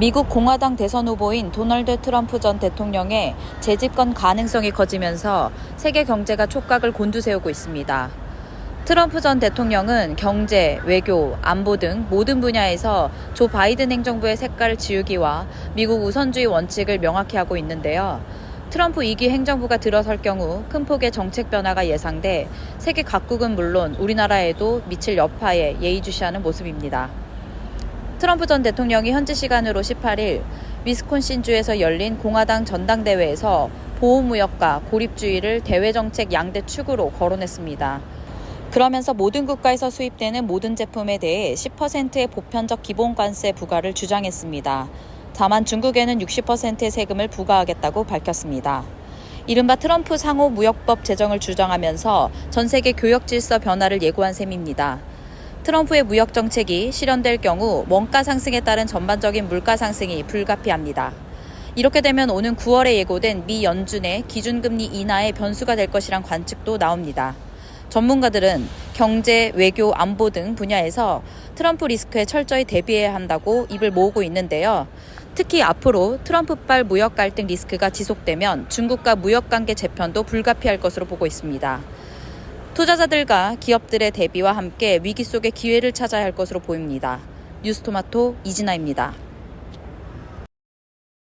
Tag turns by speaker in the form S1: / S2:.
S1: 미국 공화당 대선 후보인 도널드 트럼프 전 대통령의 재집권 가능성이 커지면서 세계 경제가 촉각을 곤두세우고 있습니다. 트럼프 전 대통령은 경제, 외교, 안보 등 모든 분야에서 조 바이든 행정부의 색깔을 지우기와 미국 우선주의 원칙을 명확히 하고 있는데요. 트럼프 2기 행정부가 들어설 경우 큰 폭의 정책 변화가 예상돼 세계 각국은 물론 우리나라에도 미칠 여파에 예의주시하는 모습입니다. 트럼프 전 대통령이 현지 시간으로 18일 위스콘신주에서 열린 공화당 전당대회에서 보호무역과 고립주의를 대외정책 양대 축으로 거론했습니다. 그러면서 모든 국가에서 수입되는 모든 제품에 대해 10%의 보편적 기본 관세 부과를 주장했습니다. 다만 중국에는 60%의 세금을 부과하겠다고 밝혔습니다. 이른바 트럼프 상호 무역법 제정을 주장하면서 전 세계 교역 질서 변화를 예고한 셈입니다. 트럼프의 무역 정책이 실현될 경우 원가 상승에 따른 전반적인 물가 상승이 불가피합니다. 이렇게 되면 오는 9월에 예고된 미 연준의 기준금리 인하의 변수가 될 것이란 관측도 나옵니다. 전문가들은 경제, 외교, 안보 등 분야에서 트럼프 리스크에 철저히 대비해야 한다고 입을 모으고 있는데요. 특히 앞으로 트럼프발 무역 갈등 리스크가 지속되면 중국과 무역 관계 재편도 불가피할 것으로 보고 있습니다. 투자자들과 기업들의 대비와 함께 위기 속의 기회를 찾아야 할 것으로 보입니다. 뉴스토마토 이진아입니다.